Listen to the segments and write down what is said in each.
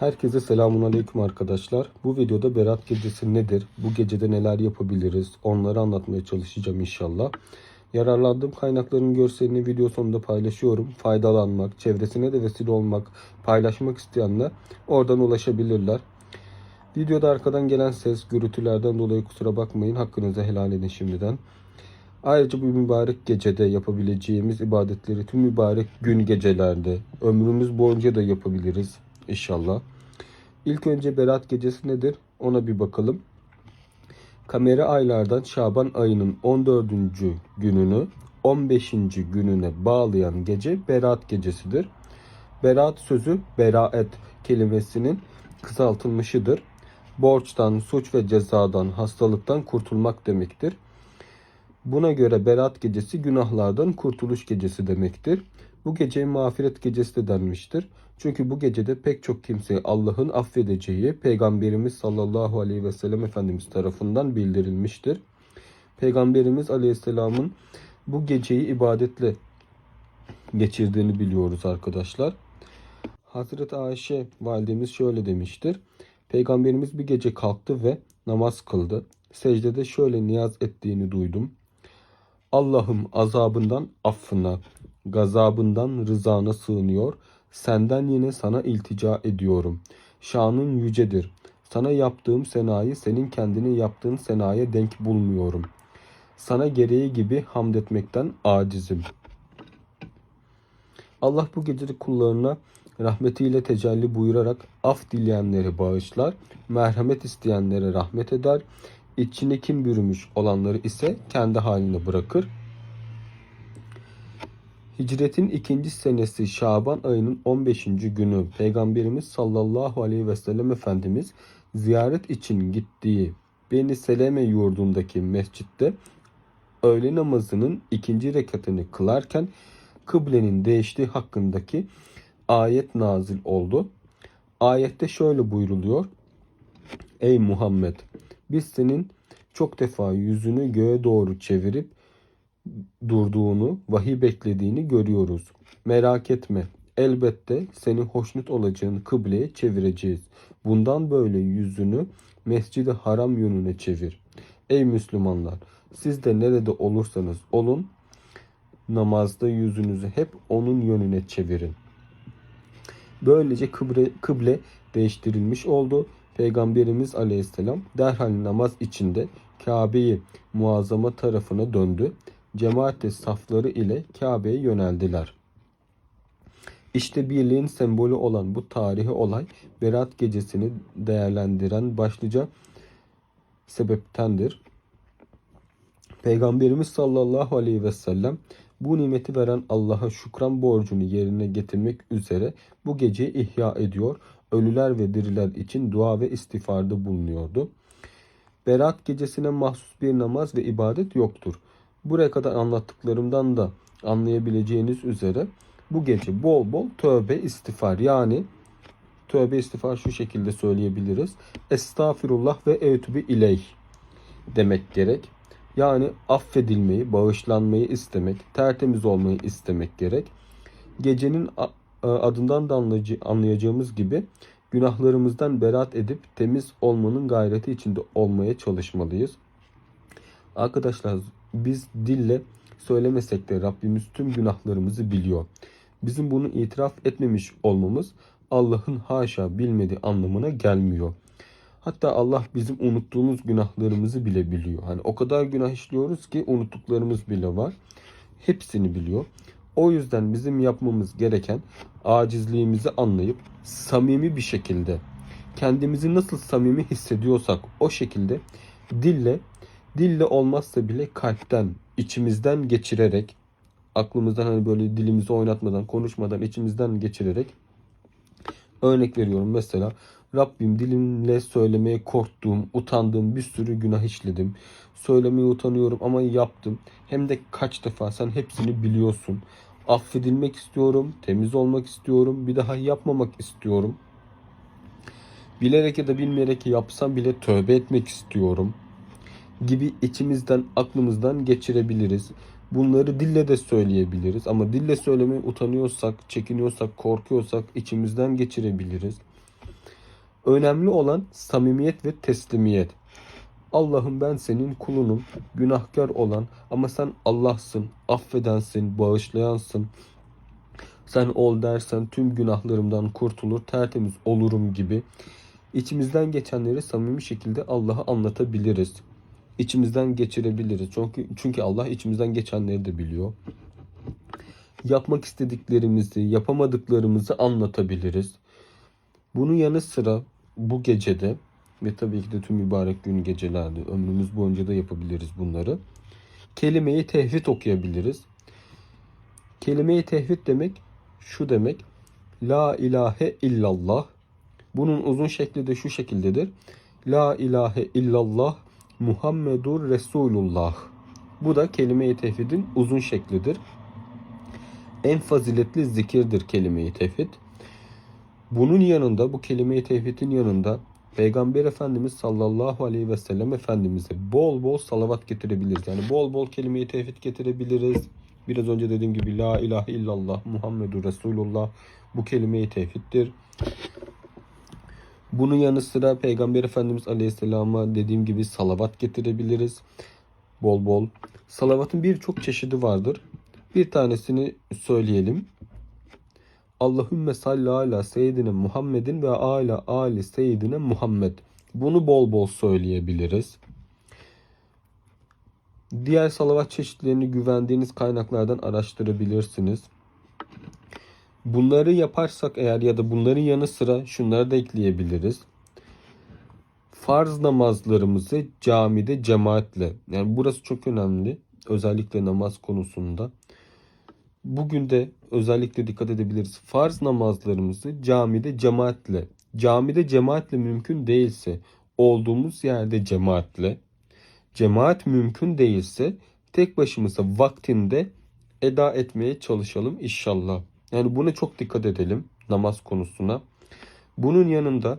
Herkese selamun aleyküm arkadaşlar. Bu videoda Berat Gecesi nedir? Bu gecede neler yapabiliriz? Onları anlatmaya çalışacağım inşallah. Yararlandığım kaynakların görselini video sonunda paylaşıyorum. Faydalanmak, çevresine de vesile olmak, paylaşmak isteyenler oradan ulaşabilirler. Videoda arkadan gelen ses, gürültülerden dolayı kusura bakmayın. Hakkınızı helal edin şimdiden. Ayrıca bu mübarek gecede yapabileceğimiz ibadetleri tüm mübarek gün gecelerde ömrümüz boyunca da yapabiliriz inşallah. İlk önce Berat gecesi nedir ona bir bakalım. Kamera aylardan Şaban ayının 14. gününü 15. gününe bağlayan gece Berat gecesidir. Berat sözü beraet kelimesinin kısaltılmışıdır. Borçtan, suç ve cezadan, hastalıktan kurtulmak demektir. Buna göre Berat gecesi günahlardan kurtuluş gecesi demektir. Bu geceye mağfiret gecesi de denmiştir. Çünkü bu gecede pek çok kimseyi Allah'ın affedeceği Peygamberimiz sallallahu aleyhi ve sellem Efendimiz tarafından bildirilmiştir. Peygamberimiz aleyhisselamın bu geceyi ibadetle geçirdiğini biliyoruz arkadaşlar. Hazreti Ayşe validemiz şöyle demiştir. Peygamberimiz bir gece kalktı ve namaz kıldı. Secdede şöyle niyaz ettiğini duydum. Allah'ım azabından affına, gazabından rızana sığınıyor. Senden yine sana iltica ediyorum. Şanın yücedir. Sana yaptığım senayı senin kendine yaptığın senaya denk bulmuyorum. Sana gereği gibi hamd etmekten acizim. Allah bu gecede kullarına rahmetiyle tecelli buyurarak af dileyenleri bağışlar, merhamet isteyenlere rahmet eder, içine kim bürümüş olanları ise kendi haline bırakır. Hicretin ikinci senesi Şaban ayının 15. günü Peygamberimiz sallallahu aleyhi ve sellem Efendimiz ziyaret için gittiği Beni Seleme yurdundaki mescitte öğle namazının ikinci rekatını kılarken kıblenin değiştiği hakkındaki ayet nazil oldu. Ayette şöyle buyruluyor. Ey Muhammed biz senin çok defa yüzünü göğe doğru çevirip durduğunu, vahiy beklediğini görüyoruz. Merak etme. Elbette seni hoşnut olacağın kıbleye çevireceğiz. Bundan böyle yüzünü Mescid-i Haram yönüne çevir. Ey Müslümanlar! Siz de nerede olursanız olun, namazda yüzünüzü hep onun yönüne çevirin. Böylece kıble, kıble değiştirilmiş oldu. Peygamberimiz aleyhisselam derhal namaz içinde Kabe'yi muazzama tarafına döndü. Cemaate safları ile Kabe'ye yöneldiler. İşte birliğin sembolü olan bu tarihi olay Berat gecesini değerlendiren başlıca sebeptendir. Peygamberimiz sallallahu aleyhi ve sellem bu nimeti veren Allah'a şükran borcunu yerine getirmek üzere bu geceyi ihya ediyor, ölüler ve diriler için dua ve istiğfarda bulunuyordu. Berat gecesine mahsus bir namaz ve ibadet yoktur. Buraya kadar anlattıklarımdan da anlayabileceğiniz üzere bu gece bol bol tövbe istiğfar yani tövbe istiğfar şu şekilde söyleyebiliriz. Estağfirullah ve etübü ileyh demek gerek. Yani affedilmeyi, bağışlanmayı istemek, tertemiz olmayı istemek gerek. Gecenin adından da anlayacağımız gibi günahlarımızdan berat edip temiz olmanın gayreti içinde olmaya çalışmalıyız. Arkadaşlar biz dille söylemesek de Rabbimiz tüm günahlarımızı biliyor. Bizim bunu itiraf etmemiş olmamız Allah'ın haşa bilmediği anlamına gelmiyor. Hatta Allah bizim unuttuğumuz günahlarımızı bile biliyor. Hani o kadar günah işliyoruz ki unuttuklarımız bile var. Hepsini biliyor. O yüzden bizim yapmamız gereken acizliğimizi anlayıp samimi bir şekilde kendimizi nasıl samimi hissediyorsak o şekilde dille dille olmazsa bile kalpten içimizden geçirerek aklımızdan hani böyle dilimizi oynatmadan konuşmadan içimizden geçirerek örnek veriyorum mesela Rabbim dilimle söylemeye korktuğum, utandığım bir sürü günah işledim. Söylemeye utanıyorum ama yaptım. Hem de kaç defa sen hepsini biliyorsun. Affedilmek istiyorum, temiz olmak istiyorum, bir daha yapmamak istiyorum. Bilerek ya da bilmeyerek yapsam bile tövbe etmek istiyorum gibi içimizden, aklımızdan geçirebiliriz. Bunları dille de söyleyebiliriz ama dille söylemeye utanıyorsak, çekiniyorsak, korkuyorsak içimizden geçirebiliriz. Önemli olan samimiyet ve teslimiyet. Allah'ım ben senin kulunum, günahkar olan ama sen Allah'sın, affedensin, bağışlayansın. Sen ol dersen tüm günahlarımdan kurtulur, tertemiz olurum gibi. İçimizden geçenleri samimi şekilde Allah'a anlatabiliriz. İçimizden geçirebiliriz. Çünkü çünkü Allah içimizden geçenleri de biliyor. Yapmak istediklerimizi, yapamadıklarımızı anlatabiliriz. Bunun yanı sıra bu gecede ve tabii ki de tüm mübarek gün gecelerde ömrümüz boyunca da yapabiliriz bunları. Kelimeyi tevhid okuyabiliriz. Kelimeyi tevhid demek şu demek. La ilahe illallah. Bunun uzun şekli de şu şekildedir. La ilahe illallah Muhammedur Resulullah. Bu da kelime-i tevhidin uzun şeklidir. En faziletli zikirdir kelime-i tevhid. Bunun yanında bu kelime-i tevhidin yanında Peygamber Efendimiz sallallahu aleyhi ve sellem Efendimiz'e bol bol salavat getirebiliriz. Yani bol bol kelime-i tevhid getirebiliriz. Biraz önce dediğim gibi La ilahe illallah Muhammedur Resulullah bu kelime-i tevhiddir. Bunun yanı sıra Peygamber Efendimiz Aleyhisselam'a dediğim gibi salavat getirebiliriz. Bol bol. Salavatın birçok çeşidi vardır. Bir tanesini söyleyelim. Allahümme salli ala seyyidine Muhammedin ve ala ali seyyidine Muhammed. Bunu bol bol söyleyebiliriz. Diğer salavat çeşitlerini güvendiğiniz kaynaklardan araştırabilirsiniz. Bunları yaparsak eğer ya da bunların yanı sıra şunları da ekleyebiliriz. Farz namazlarımızı camide cemaatle. Yani burası çok önemli. Özellikle namaz konusunda. Bugün de özellikle dikkat edebiliriz. Farz namazlarımızı camide cemaatle. Camide cemaatle mümkün değilse olduğumuz yerde cemaatle. Cemaat mümkün değilse tek başımıza vaktinde eda etmeye çalışalım inşallah. Yani buna çok dikkat edelim namaz konusuna. Bunun yanında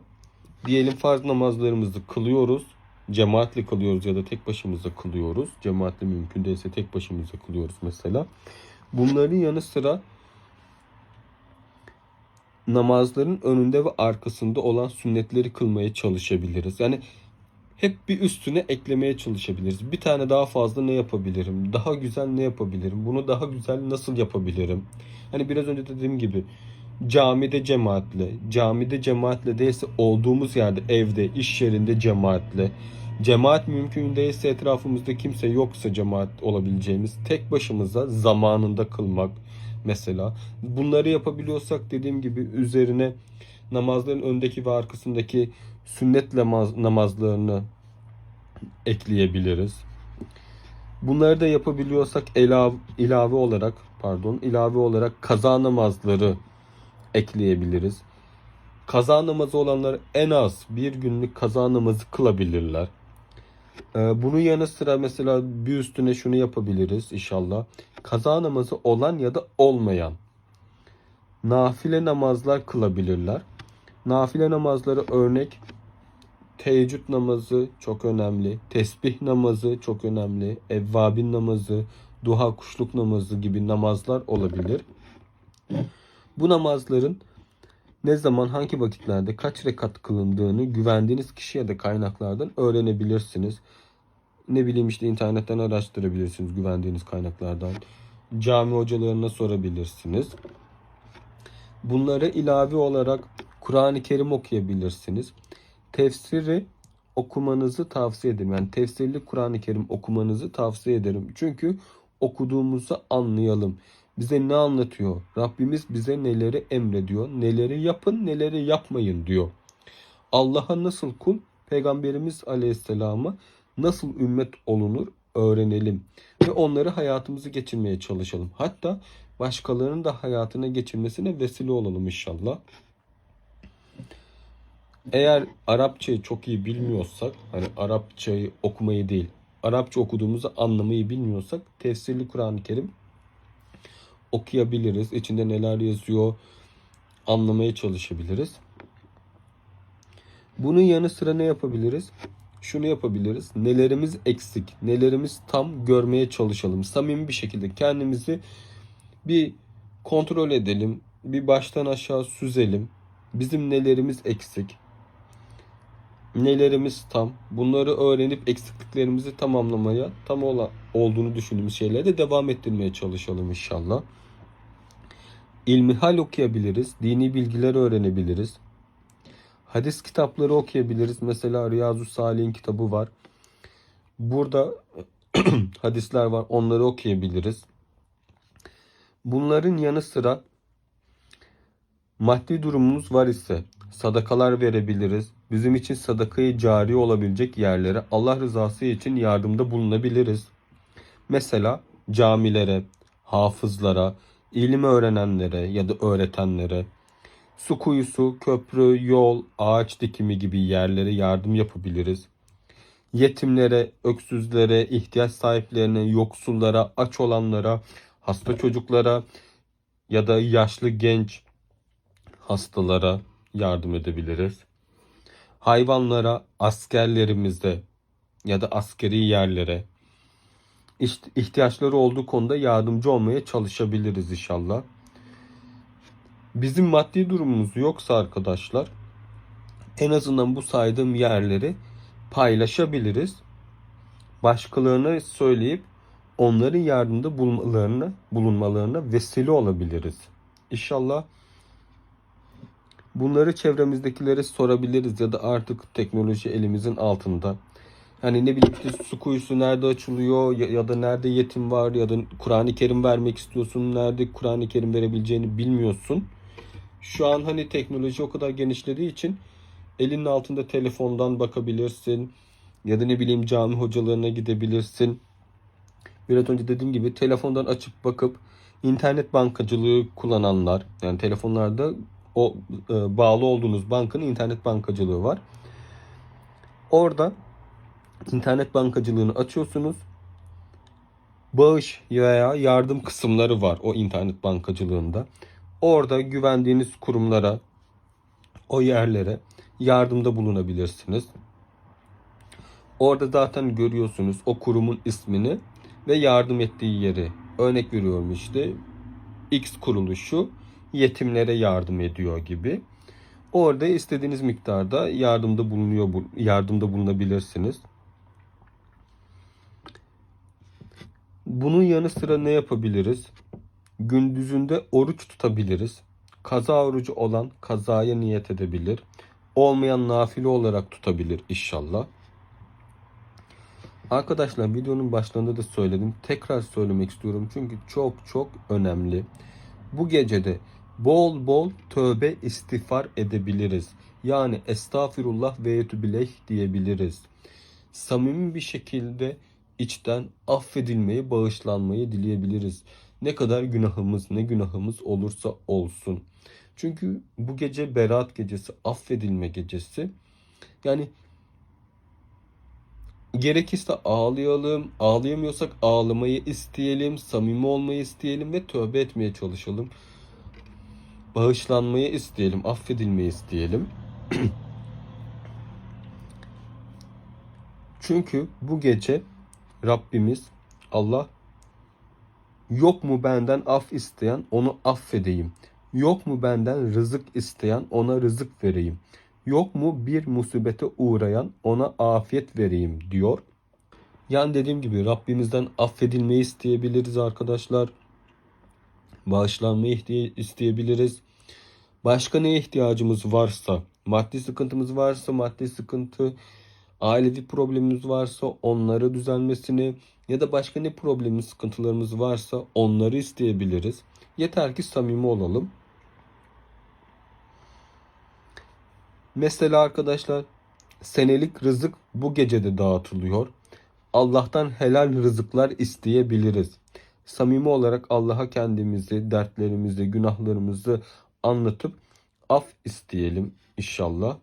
diyelim farz namazlarımızı kılıyoruz. Cemaatle kılıyoruz ya da tek başımıza kılıyoruz. Cemaatle mümkün değilse tek başımıza kılıyoruz mesela. Bunların yanı sıra namazların önünde ve arkasında olan sünnetleri kılmaya çalışabiliriz. Yani hep bir üstüne eklemeye çalışabiliriz. Bir tane daha fazla ne yapabilirim? Daha güzel ne yapabilirim? Bunu daha güzel nasıl yapabilirim? Hani biraz önce dediğim gibi camide cemaatle, camide cemaatle değilse olduğumuz yerde, evde, iş yerinde cemaatle, cemaat mümkün değilse etrafımızda kimse yoksa cemaat olabileceğimiz tek başımıza zamanında kılmak mesela. Bunları yapabiliyorsak dediğim gibi üzerine namazların öndeki ve arkasındaki sünnet namaz, namazlarını ekleyebiliriz. Bunları da yapabiliyorsak ilave, ilave olarak pardon ilave olarak kaza namazları ekleyebiliriz. Kaza namazı olanlar en az bir günlük kaza namazı kılabilirler. Ee, bunun yanı sıra mesela bir üstüne şunu yapabiliriz inşallah. Kaza namazı olan ya da olmayan nafile namazlar kılabilirler. Nafile namazları örnek teheccüd namazı çok önemli. Tesbih namazı çok önemli. Evvabin namazı, duha kuşluk namazı gibi namazlar olabilir. Bu namazların ne zaman hangi vakitlerde kaç rekat kılındığını güvendiğiniz kişi ya da kaynaklardan öğrenebilirsiniz. Ne bileyim işte internetten araştırabilirsiniz güvendiğiniz kaynaklardan. Cami hocalarına sorabilirsiniz. Bunları ilave olarak Kur'an-ı Kerim okuyabilirsiniz. Tefsiri okumanızı tavsiye ederim. Yani tefsirli Kur'an-ı Kerim okumanızı tavsiye ederim. Çünkü okuduğumuzu anlayalım. Bize ne anlatıyor? Rabbimiz bize neleri emrediyor? Neleri yapın, neleri yapmayın diyor. Allah'a nasıl kul, Peygamberimiz Aleyhisselam'a nasıl ümmet olunur öğrenelim. Ve onları hayatımızı geçirmeye çalışalım. Hatta başkalarının da hayatına geçirmesine vesile olalım inşallah. Eğer Arapçayı çok iyi bilmiyorsak, hani Arapçayı okumayı değil, Arapça okuduğumuzu anlamayı bilmiyorsak tefsirli Kur'an-ı Kerim okuyabiliriz. İçinde neler yazıyor anlamaya çalışabiliriz. Bunun yanı sıra ne yapabiliriz? Şunu yapabiliriz. Nelerimiz eksik, nelerimiz tam görmeye çalışalım. Samimi bir şekilde kendimizi bir kontrol edelim. Bir baştan aşağı süzelim. Bizim nelerimiz eksik. Nelerimiz tam. Bunları öğrenip eksikliklerimizi tamamlamaya, tam ola, olduğunu düşündüğümüz şeyleri de devam ettirmeye çalışalım inşallah. İlmihal okuyabiliriz, dini bilgiler öğrenebiliriz. Hadis kitapları okuyabiliriz. Mesela Riyazu Salih'in kitabı var. Burada hadisler var. Onları okuyabiliriz. Bunların yanı sıra maddi durumunuz var ise sadakalar verebiliriz. Bizim için sadakayı cari olabilecek yerlere Allah rızası için yardımda bulunabiliriz. Mesela camilere, hafızlara, ilim öğrenenlere ya da öğretenlere, su kuyusu, köprü, yol, ağaç dikimi gibi yerlere yardım yapabiliriz. Yetimlere, öksüzlere, ihtiyaç sahiplerine, yoksullara, aç olanlara, hasta çocuklara ya da yaşlı genç hastalara yardım edebiliriz. Hayvanlara, askerlerimize ya da askeri yerlere iht- ihtiyaçları olduğu konuda yardımcı olmaya çalışabiliriz inşallah. Bizim maddi durumumuz yoksa arkadaşlar en azından bu saydığım yerleri paylaşabiliriz. Başkalarına söyleyip onların yardımda bulunmalarına, bulunmalarına vesile olabiliriz. İnşallah bunları çevremizdekilere sorabiliriz ya da artık teknoloji elimizin altında. Hani ne bileyim işte su kuyusu nerede açılıyor ya, ya da nerede yetim var ya da Kur'an-ı Kerim vermek istiyorsun. Nerede Kur'an-ı Kerim verebileceğini bilmiyorsun. Şu an hani teknoloji o kadar genişlediği için elinin altında telefondan bakabilirsin. Ya da ne bileyim cami hocalarına gidebilirsin. Biraz önce dediğim gibi telefondan açıp bakıp internet bankacılığı kullananlar yani telefonlarda o e, bağlı olduğunuz bankanın internet bankacılığı var. Orada internet bankacılığını açıyorsunuz. Bağış veya yardım kısımları var o internet bankacılığında. Orada güvendiğiniz kurumlara, o yerlere yardımda bulunabilirsiniz. Orada zaten görüyorsunuz o kurumun ismini ve yardım ettiği yeri. Örnek veriyorum işte X kuruluşu yetimlere yardım ediyor gibi. Orada istediğiniz miktarda yardımda bulunuyor yardımda bulunabilirsiniz. Bunun yanı sıra ne yapabiliriz? Gündüzünde oruç tutabiliriz. Kaza orucu olan kazaya niyet edebilir. Olmayan nafile olarak tutabilir inşallah. Arkadaşlar videonun başlarında da söyledim. Tekrar söylemek istiyorum çünkü çok çok önemli. Bu gecede bol bol tövbe istiğfar edebiliriz. Yani estağfirullah ve yetübileyh diyebiliriz. Samimi bir şekilde içten affedilmeyi, bağışlanmayı dileyebiliriz. Ne kadar günahımız, ne günahımız olursa olsun. Çünkü bu gece berat gecesi, affedilme gecesi. Yani gerekirse ağlayalım, ağlayamıyorsak ağlamayı isteyelim, samimi olmayı isteyelim ve tövbe etmeye çalışalım. Bağışlanmayı isteyelim, affedilmeyi isteyelim. Çünkü bu gece Rabbimiz Allah yok mu benden af isteyen onu affedeyim. Yok mu benden rızık isteyen ona rızık vereyim. Yok mu bir musibete uğrayan ona afiyet vereyim diyor. Yani dediğim gibi Rabbimizden affedilmeyi isteyebiliriz arkadaşlar. Bağışlanmayı isteyebiliriz. Başka neye ihtiyacımız varsa, maddi sıkıntımız varsa maddi sıkıntı, ailevi problemimiz varsa onları düzelmesini ya da başka ne problemimiz, sıkıntılarımız varsa onları isteyebiliriz. Yeter ki samimi olalım. Mesela arkadaşlar senelik rızık bu gecede dağıtılıyor. Allah'tan helal rızıklar isteyebiliriz. Samimi olarak Allah'a kendimizi, dertlerimizi, günahlarımızı anlatıp af isteyelim inşallah.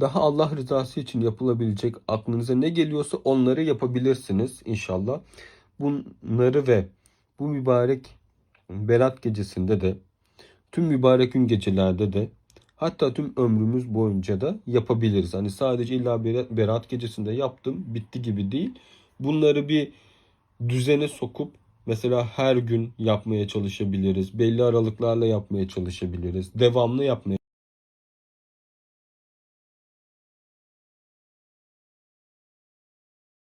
Daha Allah rızası için yapılabilecek aklınıza ne geliyorsa onları yapabilirsiniz inşallah. Bunları ve bu mübarek Berat gecesinde de tüm mübarek gün gecelerde de hatta tüm ömrümüz boyunca da yapabiliriz. Hani sadece illa Berat, gecesinde yaptım bitti gibi değil. Bunları bir düzene sokup mesela her gün yapmaya çalışabiliriz. Belli aralıklarla yapmaya çalışabiliriz. Devamlı yapmaya